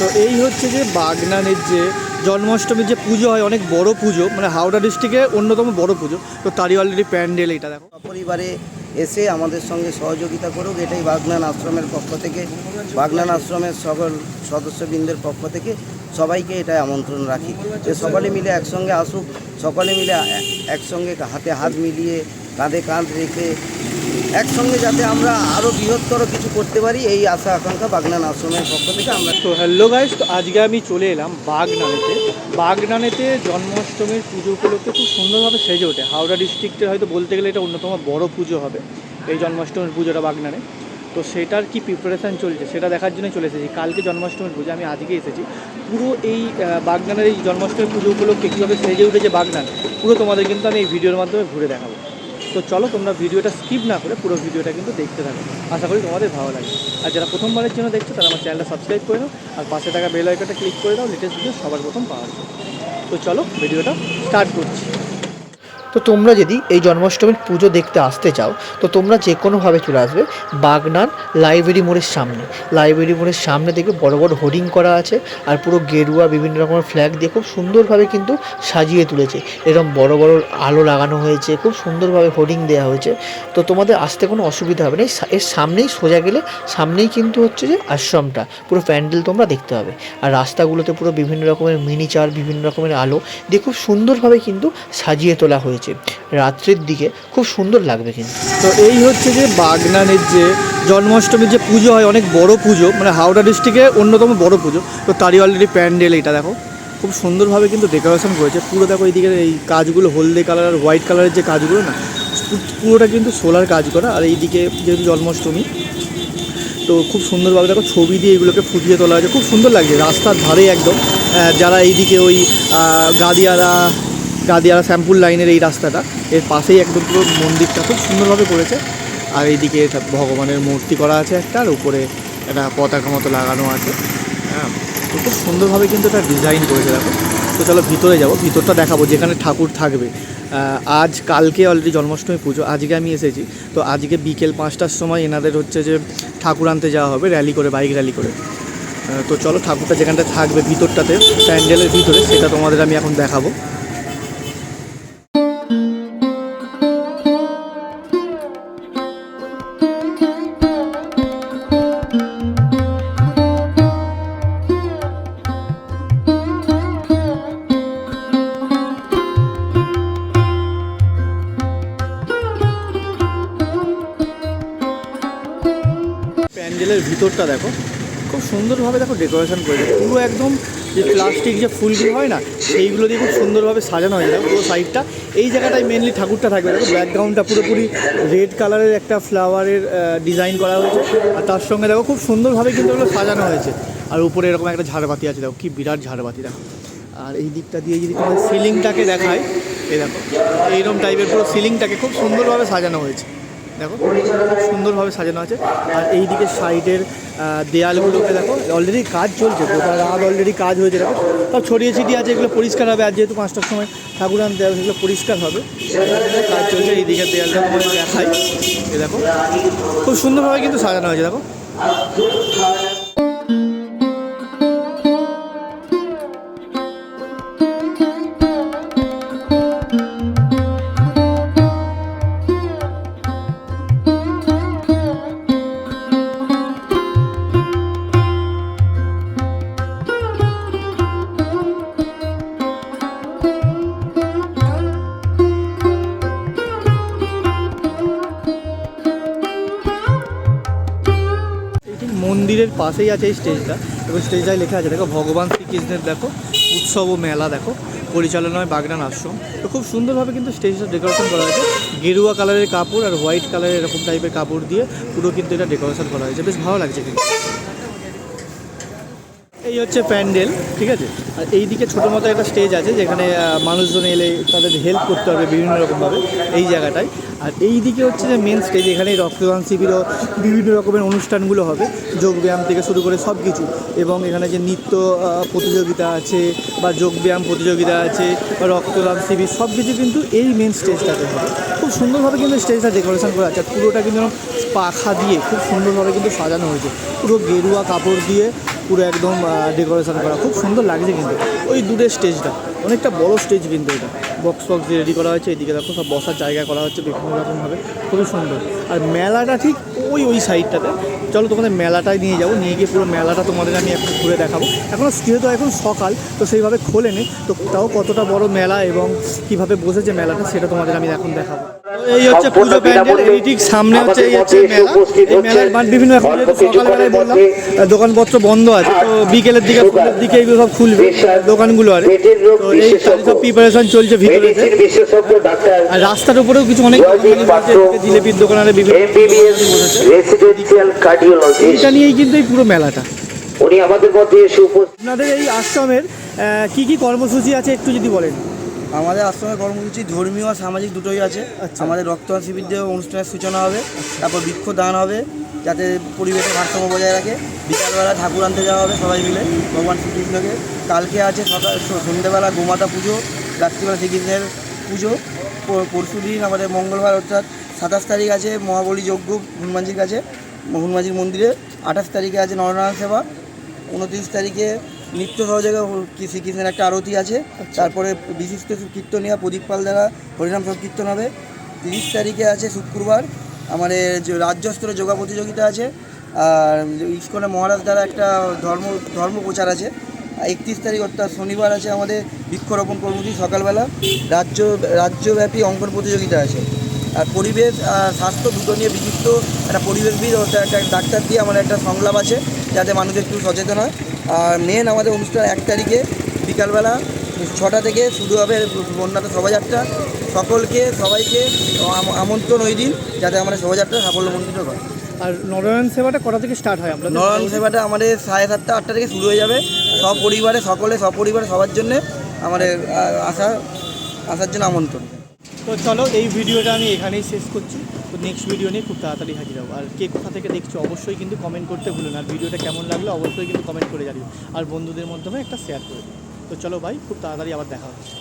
তো এই হচ্ছে যে বাগনানের যে জন্মাষ্টমীর যে পুজো হয়, অনেক বড় পুজো মানে হাওড়া ডিস্ট্রিক্টে অন্যতম বড় পুজো। তো তারই অলরেডি প্যান্ডেল এটা, দেখো। পরিবারে এসে আমাদের সঙ্গে সহযোগিতা করুক, এটাই বাগনান আশ্রমের পক্ষ থেকে। বাগনান আশ্রমের সকল সদস্যবৃন্দের পক্ষ থেকে সবাইকে এটা আমন্ত্রণ রাখি। যে সকলে মিলে একসঙ্গে আসুক, সকলে মিলে একসঙ্গে হাতে হাত মিলিয়ে কাঁধে কাঁধ রেখে একসঙ্গে যাতে আমরা আরও বৃহত্তর কিছু করতে পারি, এই আশা, আকাঙ্ক্ষা বাগনান আশ্রমের পক্ষ থেকে আমরা তো হ্যালো গাইস তো আজকে আমি চলে এলাম বাগনানেতে। বাগনানেতে জন্মাষ্টমীর পুজো উপলক্ষে খুব সুন্দরভাবে সেজে ওঠে। হাওড়া ডিস্ট্রিক্টের হয়তো বলতে গেলে এটা অন্যতম বড় পুজো হবে, এই জন্মাষ্টমীর পুজোটা বাগনানে। তো সেটার কি প্রিপারেশান চলছে সেটা দেখার জন্য চলে এসেছি। কালকে জন্মাষ্টমীর পুজো, আমি আজকে এসেছি। পুরো এই বাগনানের এই জন্মাষ্টমী পুজো উপলক্ষে কীভাবে সেজে উঠেছে বাগনান, পুরো তোমাদের কিন্তু আমি এই ভিডিওর মাধ্যমে ঘুরে দেখাবো। তো চলো তোমরা ভিডিওটা স্কিপ না করে পুরো ভিডিওটা কিন্তু দেখতে থাকো। আশা করি তোমাদের ভালো লাগে আর যারা প্রথমবারের জন্য দেখছ, তারা আমার চ্যানেলটা সাবস্ক্রাইব করে দাও আর পাশে থাকা বেল আইকনটা ক্লিক করে দাও লেটেস্ট ভিডিও সবার প্রথম পাওয়ার জন্য। তো চলো ভিডিওটা স্টার্ট করছি। তো তোমরা যদি এই জন্মাষ্টমীর পুজো দেখতে আসতে চাও, তো তোমরা যে কোনোভাবে চলে আসবে বাগনান লাইব্রেরি মোড়ের সামনে। লাইব্রেরি মোড়ের সামনে দেখবে বড় বড় হোর্ডিং করা আছে আর পুরো গেরুয়া বিভিন্ন রকমের ফ্ল্যাগ দিয়ে খুব সুন্দরভাবে কিন্তু সাজিয়ে তুলেছে। এরকম বড় বড় আলো লাগানো হয়েছে, খুব সুন্দরভাবে হোর্ডিং দেওয়া হয়েছে। তো তোমাদের আসতে কোনো অসুবিধা হবে না। এর সামনেই সোজা গেলে সামনেই কিন্তু হচ্ছে যে আশ্রমটা। পুরো প্যান্ডেল তোমরা দেখতে পাবে। আর রাস্তাগুলোতে পুরো বিভিন্ন রকমের মিনিচার, বিভিন্ন রকমের আলো দিয়ে খুব সুন্দরভাবে কিন্তু সাজিয়ে তোলা হয়েছে। রাত্রির দিকে খুব সুন্দর লাগবে কিন্তু। তো এই হচ্ছে যে বাগনানের যে জন্মাষ্টমীর যে পুজো হয়, অনেক বড় পুজো মানে হাওড়া ডিস্ট্রিক্টে অন্যতম বড় পুজো। তো তারই অলরেডি প্যান্ডেল এটা দেখো। খুব সুন্দরভাবে কিন্তু ডেকোরেশন করেছে। পুরো দেখো এইদিকে এই কাজগুলো, হলদে কালার আর হোয়াইট কালারের যে কাজগুলো না, পুরোটা কিন্তু সোলার কাজ করা। আর এইদিকে যেহেতু জন্মাষ্টমী, তো খুব সুন্দরভাবে দেখো ছবি দিয়ে এগুলোকে ফুটিয়ে তোলা হয়েছে। খুব সুন্দর লাগছে রাস্তার ধারে একদম। যারা এইদিকে ওই গাদিয়ারা গাদিয়ারা শ্যাম্পুল লাইনের এই রাস্তাটা। এর পাশেই একদম পুরো মন্দিরটা খুব সুন্দরভাবে করেছে। আর এইদিকে ভগবানের মূর্তি করা আছে একটা, আর উপরে একটা পতাকা মতো লাগানো আছে। হ্যাঁ খুব সুন্দরভাবে কিন্তু এটা ডিজাইন করেছে দেখো। তো চলো ভিতরে যাব, ভিতরটা দেখাবো যেখানে ঠাকুর থাকবে। আজ কালকে অলরেডি জন্মাষ্টমী পুজো, আজকে আমি এসেছি। তো আজকে বিকেল পাঁচটার সময় এনাদের হচ্ছে যে ঠাকুর আনতে যাওয়া হবে র্যালি করে বাইক র্যালি করে। তো চলো ঠাকুরটা যেখানটা থাকবে ভিতরটাতে, প্যান্ডেলের ভিতরে, সেটা তোমাদের আমি এখন দেখাবো। ভিতরটা দেখো, খুব সুন্দরভাবে দেখো ডেকোরেশন করেছে পুরো একদম যে প্লাস্টিক যে ফুলগুলো হয় না, সেইগুলো দিয়ে খুব সুন্দরভাবে সাজানো হয়েছে দেখো পুরো সাইডটা এই জায়গাটায় মেনলি ঠাকুরটা থাকবে। দেখো ব্যাকগ্রাউন্ডটা পুরোপুরি রেড কালারের একটা ফ্লাওয়ারের ডিজাইন করা হয়েছে। আর তার সঙ্গে দেখো খুব সুন্দরভাবে কিন্তু ওগুলো সাজানো হয়েছে। আর উপরে এরকম একটা ঝাড়বাতি আছে, দেখো কি বিরাট ঝাড়বাতি, দেখো। আর এই দিকটা দিয়ে যদি তোমার সিলিংটাকে দেখায় এই দেখো, এইরকম টাইপের পুরো সিলিংটাকে খুব সুন্দরভাবে সাজানো হয়েছে। দেখো, খুব সুন্দরভাবে সাজানো আছে। আর এই দিকে সাইডের দেয়ালগুলোকে দেখো অলরেডি কাজ চলছে, গোটা রাত অলরেডি কাজ হয়েছে, দেখো। সব ছড়িয়ে ছিটিয়ে আছে, এগুলো পরিষ্কার হবে, আর যেহেতু পাঁচটার সময় ঠাকুর আনতে হবে সেগুলো পরিষ্কার হবে। কাজ চলছে এই দিকের দেয়ালটা দেখাই। এ দেখো, খুব সুন্দরভাবে কিন্তু সাজানো হয়েছে, দেখো। মন্দিরের পাশেই আছে এই স্টেজটা। এবং স্টেজটায় লেখা আছে, দেখো, ভগবান শ্রীকৃষ্ণের, দেখো, উৎসব ও মেলা, দেখো, পরিচালনায় বাগনান আশ্রম। তো খুব সুন্দরভাবে কিন্তু স্টেজটা ডেকোরেশন করা হয়েছে। গেরুয়া কালারের কাপড় আর হোয়াইট কালারের এরকম টাইপের কাপড় দিয়ে পুরো কিন্তু এটা ডেকোরেশন করা হয়েছে। বেশ ভালো লাগছে কিন্তু। এই হচ্ছে প্যান্ডেল, ঠিক আছে? আর এই দিকে ছোটো মতো একটা স্টেজ আছে যেখানে মানুষজন এলে তাদের হেল্প করতে হবে বিভিন্ন রকমভাবে এই জায়গাটায়। আর এই দিকে হচ্ছে যে মেন স্টেজ এখানে রক্তদান শিবিরও বিভিন্ন রকমের অনুষ্ঠানগুলো হবে, যোগব্যায়াম থেকে শুরু করে সব কিছু এবং এখানে যে নৃত্য প্রতিযোগিতা আছে বা যোগব্যায়াম প্রতিযোগিতা আছে, বা রক্তদান শিবির সব কিছু কিন্তু এই মেন স্টেজটাতে হবে। খুব সুন্দরভাবে কিন্তু স্টেজটা ডেকোরেশন করা আছে। পুরোটা কিন্তু পাখা দিয়ে খুব সুন্দরভাবে কিন্তু সাজানো হয়েছে। পুরো গেরুয়া কাপড় দিয়ে পুরো একদম ডেকোরেশন করা। খুব সুন্দর লাগছে কিন্তু। ওই দূরের স্টেজটা অনেকটা বড় স্টেজ কিন্তু এটা। বক্স বক্স দিয়ে রেডি করা হয়েছে এদিকে দেখো সব বসার জায়গা করা হচ্ছে বিভিন্ন রকমভাবে খুবই সুন্দর। আর মেলাটা ঠিক ওই ওই সাইডটাতে চলো তোমাদের মেলাটায় নিয়ে যাব নিয়ে গিয়ে পুরো মেলাটা তোমাদের আমি একটু ঘুরে দেখাবো। এখনও যেহেতু এখন সকাল তো সেইভাবে খোলেনি তো তাও কতটা বড় মেলা এবং কীভাবে বসেছে মেলাটা সেটা তোমাদের আমি এখন দেখাবো। এই হচ্ছে পুজো প্যান্ডেল এই ঠিক সামনে হচ্ছে এই হচ্ছে মেলা। এই মেলার মান বিভিন্ন এখন সকালবেলায় বললাম দোকানপত্র বন্ধ আছে তো বিকেলের দিকে দিকে এগুলো সব খুলবে দোকানগুলো আর। তো এই সব প্রিপারেশন চলছে রাস্তার উপরেও কিছু অনেক দোকান জিলেপির দোকান আর বিভিন্ন এমবিবিএস রেসিডেন্সিয়াল কার্ডিওলজিস্ট এইটা নিয়েই কিন্তু এই পুরো মেলাটা। উনি আমাদের মধ্যে এসে উপস্থিত আপনাদের এই আশ্রমের আহ, কি কি কর্মসূচি আছে একটু যদি বলেন? আমাদের আশ্রমের কর্মসূচি ধর্মীয় আর সামাজিক দুটোই আছে। আচ্ছা। আমাদের রক্তদান শিবির দিয়ে অনুষ্ঠানের সূচনা হবে তারপর বৃক্ষ দান হবে যাতে পরিবেশের ভারসাম্য বজায় রাখে। বিকালবেলা ঠাকুর আনতে যাওয়া হবে সবাই মিলে ভগবান শ্রীকৃষ্ণকে। কালকে আছে সকাল সন্ধ্যেবেলা গোমাতা পুজো রাত্রিবেলা শ্রীকৃষ্ণের পুজো। পরশু দিন আমাদের মঙ্গলবার অর্থাৎ সাতাশ তারিখ আছে মহাবলী যজ্ঞ হনুমানজির কাছে হনুমানজির মন্দিরে। আঠাশ তারিখে আছে নরনারায়ণ সেবা। উনত্রিশ তারিখে নিত্য সহযোগে শ্রীকৃষ্ণের একটা আরতি আছে। তারপরে বিশিষ্ট কীর্তনিয়া প্রদীপ পাল দ্বারা হরিনাম সংকীর্তন হবে। তিরিশ তারিখে আছে শুক্রবার আমাদের যে রাজ্য স্তরের যোগা প্রতিযোগিতা আছে। আর ইস্কনে মহারাজ দ্বারা একটা ধর্ম ধর্ম প্রচার আছে। একত্রিশ তারিখ অর্থাৎ শনিবার আছে আমাদের বৃক্ষরোপণ কর্মসূচি সকালবেলা। রাজ্য রাজ্যব্যাপী অঙ্কন প্রতিযোগিতা আছে। আর পরিবেশ আর স্বাস্থ্য দুটো নিয়ে বিশিষ্ট একটা পরিবেশবিদ অর্থাৎ একটা ডাক্তার দিয়ে আমার একটা সংলাপ আছে যাতে মানুষ একটু সচেতন হয়। আর মেন আমাদের অনুষ্ঠান এক তারিখে বিকালবেলা ছটা থেকে শুরু হবে বন্যাতে শোভাযাত্রা। সকলকে সবাইকে আম- আমন্ত্রণ ওই দিন যাতে আমরা শোভাযাত্রা সাফল্যমণ্ডিত হয়। আর নরায়ণ সেবাটা কটা থেকে স্টার্ট হয়? আপনাদের নরায়ণ সেবাটা আমাদের সাড়ে সাতটা আটটা থেকে শুরু হয়ে যাবে। সব পরিবারে সকলে সপরিবারে সবার জন্যে আমাদের আসা আসার জন্য আমন্ত্রণ। তো চলো, এই ভিডিওটা আমি এখানেই শেষ করছি। তো নেক্সট ভিডিও নিয়ে খুব তাড়াতাড়ি হাজির হব। আর কে কোথা থেকে দেখছ, অবশ্যই কিন্তু কমেন্ট করতে ভুলো না। আর ভিডিওটা কেমন লাগল, অবশ্যই কিন্তু কমেন্ট করে জানিও। আর বন্ধুদের মাধ্যমে একটা শেয়ার করে তো চলো ভাই, খুব তাড়াতাড়ি আবার দেখা হচ্ছে।